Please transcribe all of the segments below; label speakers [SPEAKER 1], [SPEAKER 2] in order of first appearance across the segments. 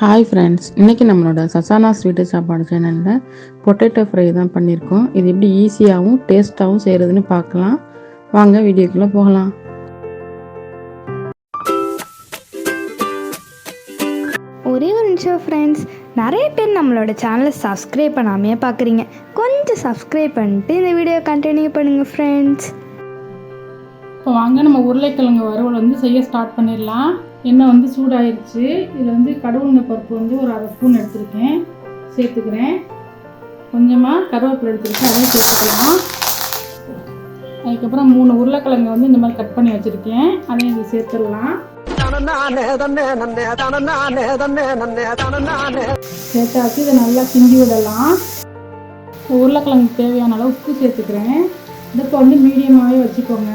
[SPEAKER 1] Hi friends இன்றைக்கி நம்மளோட சசானா sweet சாப்பாடு சேனலில் பொட்டேட்டோ ஃப்ரை தான் பண்ணியிருக்கோம். இது எப்படி ஈஸியாகவும் டேஸ்ட்டாகவும் செய்கிறதுன்னு பார்க்கலாம். வாங்க வீடியோக்குள்ளே போகலாம்.
[SPEAKER 2] ஒரே ஒரு நிமிஷம் ஃப்ரெண்ட்ஸ் நிறைய பேர் நம்மளோட சேனலை சப்ஸ்கிரைப் பண்ணாமையே பார்க்குறீங்க. கொஞ்சம் சப்ஸ்கிரைப் பண்ணிட்டு இந்த வீடியோ கண்டினியூ பண்ணுங்கள் ஃப்ரெண்ட்ஸ்
[SPEAKER 3] இப்போ வாங்க நம்ம உருளைக்கிழங்கு வறுவல் வந்து செய்ய ஸ்டார்ட் பண்ணிடலாம். எண்ணெய் வந்து சூடாயிருச்சு. இதில் வந்து கடவுளுங்க பருப்பு வந்து ஒரு அரை ஸ்பூன் எடுத்திருக்கேன். சேர்த்துக்கிறேன். கொஞ்சமாக கருவேப்பிலை எடுத்துருக்கேன். அதையும் சேர்த்துக்கலாம். அதுக்கப்புறம் மூணு உருளைக்கிழங்கு வந்து இந்த மாதிரி கட் பண்ணி வச்சுருக்கேன். அதையும் இது சேர்த்துடலாம். சேர்த்தாச்சு. இதை நல்லா கிண்டி விடலாம். உருளைக்கிழங்கு தேவையான அளவு உப்பு சேர்த்துக்கிறேன். அடுப்பை வந்து மீடியமாகவே வச்சுக்கோங்க.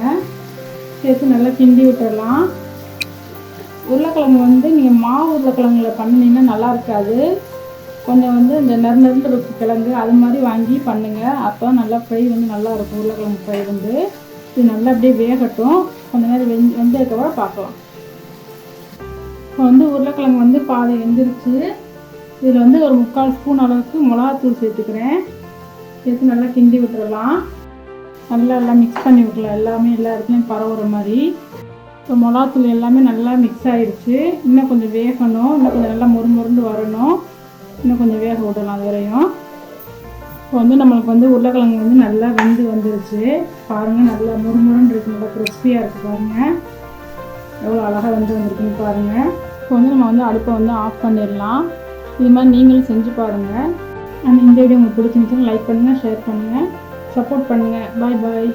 [SPEAKER 3] சேர்த்து நல்லா கிண்டி விட்டுறலாம். உருளைக்கிழங்கு வந்து நீங்கள் மாவு உருளைக்கிழங்குல பண்ணினீங்கன்னா நல்லா இருக்காது. கொஞ்சம் வந்து இந்த நெரு நெருந்து இருக்க கிழங்கு அது மாதிரி வாங்கி பண்ணுங்கள் அப்போ நல்லா ஃப்ரை வந்து நல்லா இருக்கும் உருளைக்கிழங்கு ஃப்ரை வந்து. இது நல்லா அப்படியே வேகட்டும். கொஞ்ச நேரம் வெந் வெந்ததுக்கப்புறம் பார்க்கலாம். இப்போ வந்து உருளைக்கிழங்கு வந்து பாதி வெந்துருச்சு. இதில் வந்து ஒரு முக்கால் ஸ்பூன் அளவுக்கு மிளகாத்தூள் சேர்த்துக்கிறேன். சேர்த்து நல்லா கிண்டி விட்டுறலாம். நல்லா எல்லாம் மிக்ஸ் பண்ணி விட்டுலாம் எல்லாமே எல்லா இடத்துலையும் பரவுற மாதிரி. இப்போ மிளகாத்தூள் எல்லாமே நல்லா மிக்ஸ் ஆயிடுச்சு. இன்னும் கொஞ்சம் வேகணும். இன்னும் கொஞ்சம் நல்லா முறுமுறுண்டு வரணும். இன்னும் கொஞ்சம் வேக விடலாம் அது வரையும் இப்போ வந்து நம்மளுக்கு வந்து உருளைக்கிழங்கு வந்து நல்லா வெந்து வந்துருச்சு. பாருங்கள் நல்லா முறுமுறுன்னு இருக்கு. நல்லா கிறிஸ்பியாக இருக்குது பாருங்கள் எவ்வளோ அழகாக வந்து வந்திருக்குன்னு பாருங்கள் இப்போ வந்து நம்ம வந்து அடுப்பை வந்து ஆஃப் பண்ணிடலாம். இது மாதிரி நீங்களும் செஞ்சு பாருங்கள் அண்ட் இந்த வீடியோ உங்களுக்கு பிடிச்சிருந்துச்சுன்னா லைக் பண்ணுங்கள் ஷேர் பண்ணுங்கள் சப்போர்ட் பண்ணுங்கள் பாய் பாய்